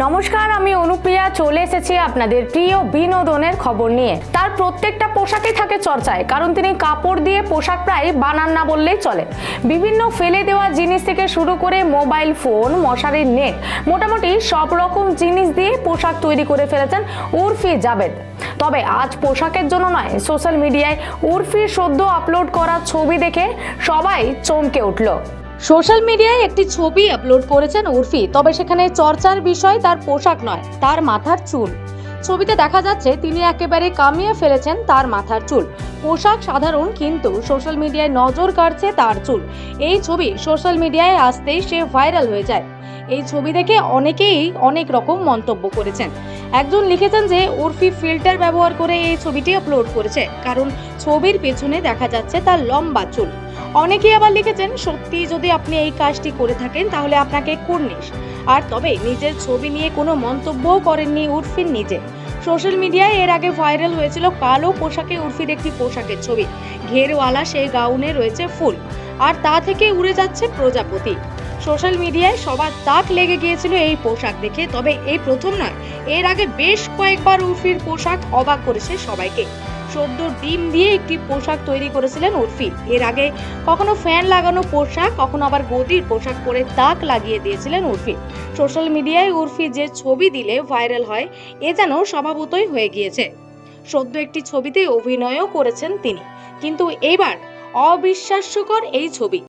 নমস্কার, আমি অনুপ্রিয়া, চলে এসেছি আপনাদের প্রিয় বিনোদনের খবর নিয়ে। তার প্রত্যেকটা পোশাকে থাকে চর্চায়, কারণ তিনি কাপড় দিয়ে পোশাক প্রায় বানান না বললেই চলে। বিভিন্ন ফেলে দেওয়া জিনিস থেকে শুরু করে মোবাইল ফোন, মশারির নেট, মোটামুটি সব রকম জিনিস দিয়ে পোশাক তৈরি করে ফেলেছেন উর্ফি জাবেদ। তবে আজ পোশাকের জন্য নয়, সোশ্যাল মিডিয়ায় উর্ফির সদ্য আপলোড করা ছবি দেখে সবাই চমকে উঠল। সোশ্যাল মিডিয়ায় একটি ছবি আপলোড করেছেন উর্ফি, তবে সেখানে চর্চার বিষয় তার পোশাক নয়, তার মাথার চুল। ছবিতে দেখা যাচ্ছে, তিনি একেবারে কামিয়ে ফেলেছেন তার মাথার চুল। পোশাক সাধারণ, কিন্তু সোশ্যাল মিডিয়ায় নজর কাড়ছে তার চুল। এই ছবি সোশ্যাল মিডিয়ায় আসতেই সে ভাইরাল হয়ে যায়। এই ছবি দেখে অনেকেই অনেক রকম মন্তব্য করেছেন। একজন লিখেছেন যে, উর্ফি ফিল্টার ব্যবহার করে এই ছবিটি আপলোড করেছে, কারণ ছবির পেছনে দেখা যাচ্ছে তার লম্বা চুল। অনেকেই আবার লিখেছেন, সত্যি যদি আপনি এই কাজটি করে থাকেন, তাহলে আপনাকে কুর্নিশ। আর তবে নিজের ছবি নিয়ে কোনো মন্তব্যও করেননি উর্ফির নিজে। সোশ্যাল মিডিয়ায় এর আগে ভাইরাল হয়েছিল কালো পোশাকে উর্ফির একটি পোশাকের ছবি। ঘেরওয়ালা সেই গাউনে রয়েছে ফুল। আর তা থেকে উড়ে যাচ্ছে প্রজাপতি। সোশ্যাল মিডিয়ায় সবার তাক লেগে গিয়েছিল এই পোশাক দেখে, তবে এই প্রথম নয়, এর আগে বেশ কয়েকবার উর্ফির পোশাক অবাক করেছে সবাইকে। সদ্য ডিম দিয়ে একটি পোশাক তৈরি করেছিলেন উর্ফি এর আগে কখনো ফ্যান লাগানো পোশাক, কখনো আবার গদির পোশাক পরে তাক লাগিয়ে দিয়েছিলেন উর্ফি সোশ্যাল মিডিয়ায় উর্ফি যে ছবি দিলে ভাইরাল হয়, এ যেন স্বভাবতই হয়ে গিয়েছে। সদ্য একটি ছবিতে অভিনয়ও করেছেন তিনি। কিন্তু এবার অবিশ্বাস্যকর এই ছবি।